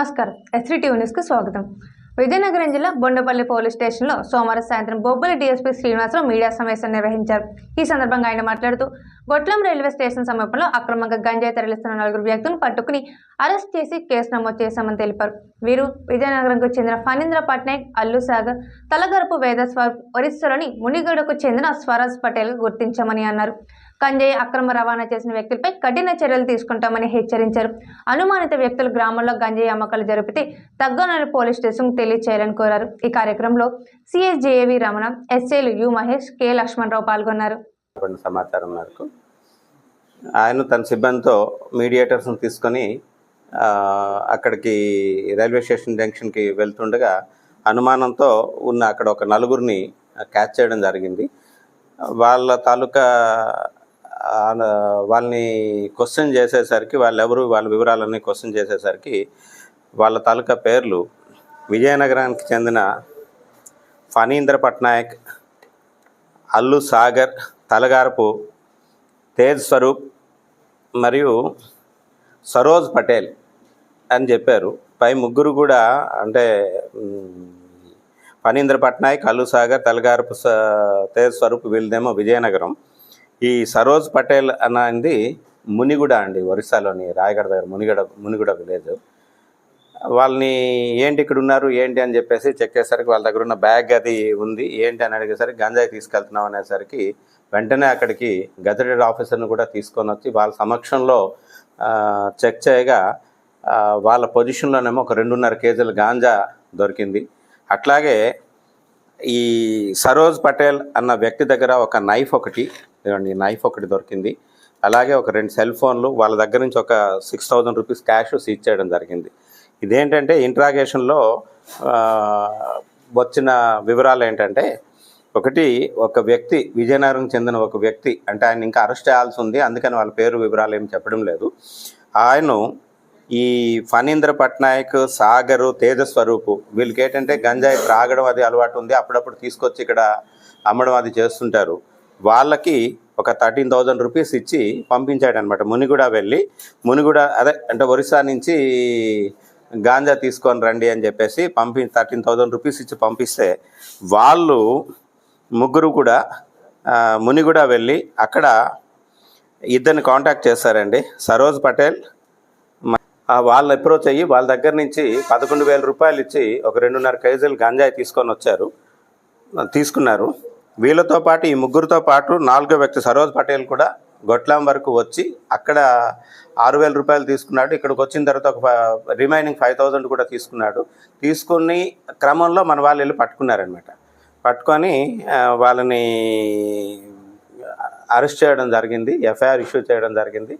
నమస్కారం. ఎస్రీ టీవీ న్యూస్కి స్వాగతం. విజయనగరం జిల్లా బొండపల్లి పోలీస్ స్టేషన్లో సోమవారం సాయంత్రం బొబ్బలి డీఎస్పీ శ్రీనివాసరావు మీడియా సమావేశం నిర్వహించారు. ఈ సందర్భంగా ఆయన మాట్లాడుతూ గొట్లం రైల్వే స్టేషన్ సమీపంలో అక్రమంగా గంజాయి తరలిస్తున్న నలుగురు వ్యక్తులను పట్టుకుని అరెస్ట్ చేసి కేసు నమోదు చేశామని తెలిపారు. వీరు విజయనగరంకు చెందిన ఫణీంద్ర పట్నాయక్ అల్లు సాగర్ తలగరపు వేదస్వరూప్ ఒరిస్సాలోని మునిగడకు చెందిన స్వరాజ్ పటేల్ గుర్తించామని అన్నారు. గంజాయి అక్రమ రవాణా చేసిన వ్యక్తులపై కఠిన చర్యలు తీసుకుంటామని హెచ్చరించారు. అనుమానిత వ్యక్తులు గ్రామంలో గంజాయి అమ్మకాలు జరిపితే తగ్గనని పోలీస్ స్టేషన్కు తెలియచేయాలని కోరారు. ఈ కార్యక్రమంలో C S J A V Ramana ఎస్ఏలు U Mahesh K Lakshmanarao పాల్గొన్నారు. సమాచారం మేరకు. ఆయన తన సిబ్బందితో మీడియేటర్స్ని తీసుకొని అక్కడికి రైల్వే స్టేషన్ జంక్షన్కి వెళ్తుండగా అనుమానంతో ఉన్న అక్కడ ఒక నలుగురిని క్యాచ్ చేయడం జరిగింది. వాళ్ళ తాలూకా వాళ్ళని క్వశ్చన్ చేసేసరికి వాళ్ళు ఎవరు వాళ్ళ వివరాలన్నీ క్వశ్చన్ చేసేసరికి వాళ్ళ తాలూకా పేర్లు విజయనగరానికి చెందిన ఫణీంద్ర పట్నాయక్ అల్లు సాగర్ తలగారపు తేజ్ స్వరూప్ మరియు సరోజ్ పటేల్ అని చెప్పారు. పై ముగ్గురు కూడా అంటే ఫణీంద్ర పట్నాయక్ అల్లు సాగర్ తలగారపు స- తేజ్ స్వరూప్ వీళ్ళదేమో విజయనగరం. ఈ సరోజ్ పటేల్ అన్నది మునిగుడ అండి ఒరిస్సాలోని రాయగడ దగ్గర మునిగడ మునిగూడ విలేజ్. వాళ్ళని ఏంటి ఇక్కడ ఉన్నారు ఏంటి అని చెప్పేసి చెక్ చేసరికి వాళ్ళ దగ్గర ఉన్న బ్యాగ్ అది ఉంది. ఏంటి అని అడిగేసరికి గంజాయి తీసుకెళ్తున్నాం అనేసరికి వెంటనే అక్కడికి గజెటెడ్ ఆఫీసర్ని కూడా తీసుకొని వచ్చి వాళ్ళ సమక్షంలో చెక్ చేయగా వాళ్ళ పొజిషన్లోనేమో ఒక రెండున్నర కేజీల గాంజా దొరికింది. అట్లాగే ఈ సరోజ్ పటేల్ అన్న వ్యక్తి దగ్గర ఒక నైఫ్ ఒకటి ఈ నైఫ్ ఒకటి దొరికింది. అలాగే ఒక రెండు సెల్ ఫోన్లు వాళ్ళ దగ్గర నుంచి ఒక six thousand rupees cash seize చేయడం జరిగింది. ఇదేంటంటే ఇంట్రాగేషన్లో వచ్చిన వివరాలు ఏంటంటే ఒకటి ఒక వ్యక్తి విజయనగరం చెందిన ఒక వ్యక్తి అంటే ఆయన ఇంకా అరెస్ట్ చేయాల్సి ఉంది అందుకని వాళ్ళ పేరు వివరాలు ఏమి చెప్పడం లేదు. ఆయన ఈ ఫణీంద్ర పట్నాయక్ సాగరు తేజస్వరూపు వీళ్ళకి ఏంటంటే గంజాయి త్రాగడం అది అలవాటు ఉంది అప్పుడప్పుడు తీసుకొచ్చి ఇక్కడ అమ్మడం అది చేస్తుంటారు. వాళ్ళకి ఒక థర్టీన్ థౌజండ్ రూపీస్ ఇచ్చి పంపించాడనమాట. మునిగూడ వెళ్ళి మునిగూడ అదే అంటే ఒరిస్సా నుంచి గాంజా తీసుకొని రండి అని చెప్పేసి పంపి థర్టీన్ థౌజండ్ రూపీస్ ఇచ్చి పంపిస్తే వాళ్ళు ముగ్గురు కూడా మునిగూడ వెళ్ళి అక్కడ ఇద్దరిని కాంటాక్ట్ చేశారండి సరోజ్ పటేల్ ఆ వాళ్ళు అప్రోచ్ అయ్యి వాళ్ళ దగ్గర నుంచి పదకొండు వేల రూపాయలు ఇచ్చి ఒక రెండున్నర కేజీలు గంజాయి తీసుకొని వచ్చారు. తీసుకున్నారు. వీళ్ళతో పాటు ఈ ముగ్గురితో పాటు నాలుగో వ్యక్తి సరోజ్ పటేల్ కూడా గొట్లాం వరకు వచ్చి అక్కడ ఆరు వేల రూపాయలు తీసుకున్నాడు. ఇక్కడికి వచ్చిన తర్వాత ఒక రిమైనింగ్ ఫైవ్ థౌజండ్ కూడా తీసుకున్నాడు. తీసుకుని క్రమంలో మన వాళ్ళు వెళ్ళి పట్టుకున్నారనమాట పట్టుకొని వాళ్ళని అరెస్ట్ చేయడం జరిగింది ఎఫ్ఐఆర్ ఇష్యూ చేయడం జరిగింది.